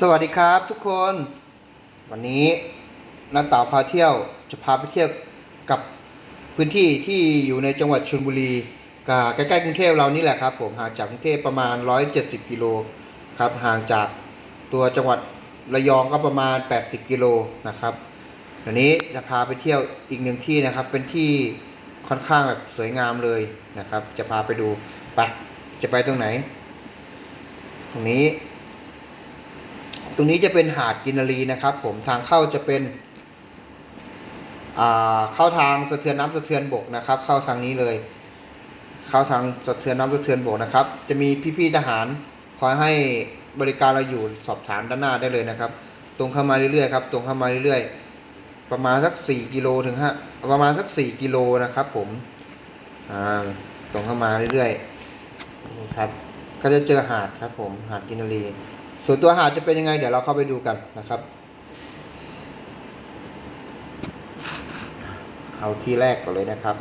สวัสดีครับทุกคน วันนี้นักต่าพาเที่ยวจะพาไปเที่ยวกับพื้นที่ที่อยู่ในจังหวัดชลบุรีกับใกล้ๆกรุงเทพเรานี่แหละครับ ผมห่างจากกรุงเทพประมาณ 170 กิโลครับห่างจากตัวจังหวัดระยองก็ประมาณ 80 กิโลนะครับวันนี้จะพาไปเที่ยวอีกหนึ่งที่นะครับ เป็นที่ค่อนข้างแบบสวยงามเลยนะครับ จะพาไปดูไปจะไปตรงไหน ตรงนี้ ตรงนี้จะเป็นหาดกินารีนะครับ ผมทางเข้าจะเป็นเข้าทางสะเทือนน้ำสะเทือนบกนะครับ เข้าทางนี้เลย เข้าทางสะเทือนน้ำสะเทือนบกนะครับ จะมีพี่ๆทหารคอยให้บริการเราอยู่สอบถามด้านหน้าได้เลยนะครับ ตรงเข้ามาเรื่อยๆครับ ตรงเข้ามาเรื่อยๆ ประมาณสักสี่กิโลถึงฮะประมาณสักสี่กิโลนะครับ ผมอ่าตรงเข้ามาเรื่อยๆครับ ก็จะเจอหาดครับ ผมหาดกินารี ส่วนตัวหาดจะเป็นยังไง เดี๋ยวเราเข้าไปดูกันนะครับ เอาที่แรกก่อนเลยนะครับ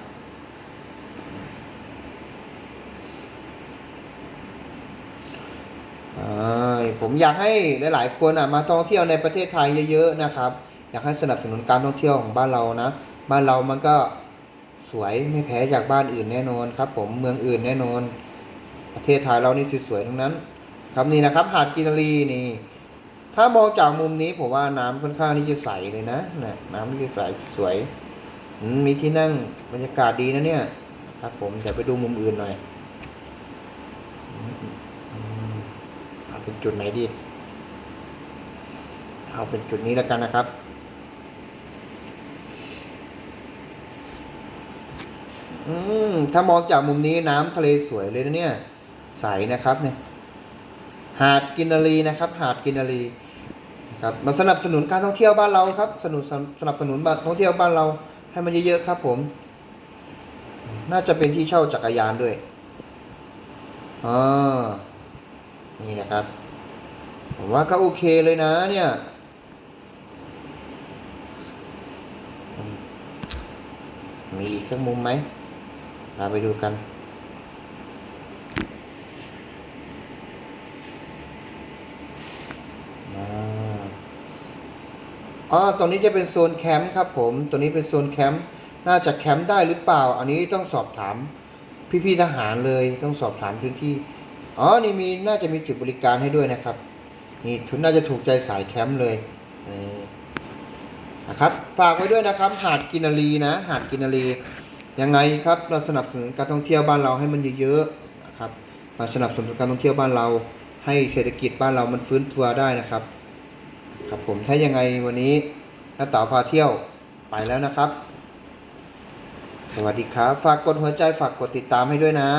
ผมอยากให้หลายๆคนมาท่องเที่ยวในประเทศไทยเยอะๆนะครับ อยากให้สนับสนุนการท่องเที่ยวของบ้านเรานะบ้านเรามันก็สวยไม่แพ้จากบ้านอื่นแน่นอนครับ ผมเมืองอื่นแน่นอน ประเทศไทยเรานี่สวยๆทั้งนั้น ครับนี่นะครับ หาดกินรีนี่ ถ้ามองจากมุมนี้ผมว่าน้ำค่อนข้างที่จะใสเลยนะนะน้ำที่จะใสสวยมีที่นั่งบรรยากาศดีนะเนี่ย ครับ ผมเดี๋ยวไปดูมุมอื่นหน่อยเอาเป็นจุดไหนดี เอาเป็นจุดนี้แล้วกันนะครับอืมถ้ามองจากมุมนี้น้ำทะเลสวยเลยนะเนี่ย ใสนะครับเนี่ย หาดกินนารีนะครับ หาดกินนารีครับมาสนับสนุนการท่องเที่ยวบ้านเราครับสนุนสนับสนุนบ้านท่องเที่ยวบ้านเราให้มันเยอะๆครับผม น่าจะเป็นที่เช่าจักรยานด้วยอ๋อนี่นะครับ ผมว่าก็โอเคเลยนะเนี่ยมมีอีกสักมุมไหมเราไปดูกัน อ๋อตรงนี้จะเป็นโซนแคมป์ครับผมตัวนี้เป็นโซนแคมป์น่าจะแคมป์ได้หรือเปล่า อันนี้ต้องสอบถามพี่ๆทหารเลยต้องสอบถามพื้นที่อ๋อนี่มีน่าจะมีจุดบริการให้ด้วยนะครับนี่ทุนน่าจะถูกใจสายแคมป์เลยนะครับฝากไว้ด้วยนะครับ หาดกินารีนะ หาดกินนารียังไงครับเราสนับสนุนการท่องเที่ยวบ้านเราให้มันเยอะๆนะครับมาสนับสนุนการท่องเที่ยวบ้านเรา ให้เศรษฐกิจบ้านเรามันฟื้นตัวได้นะครับ ครับผมถ้ายังไงวันนี้น้าเต๋าพาเที่ยวไปแล้วนะครับ สวัสดีครับ ฝากกดหัวใจฝากกดติดตามให้ด้วยนะ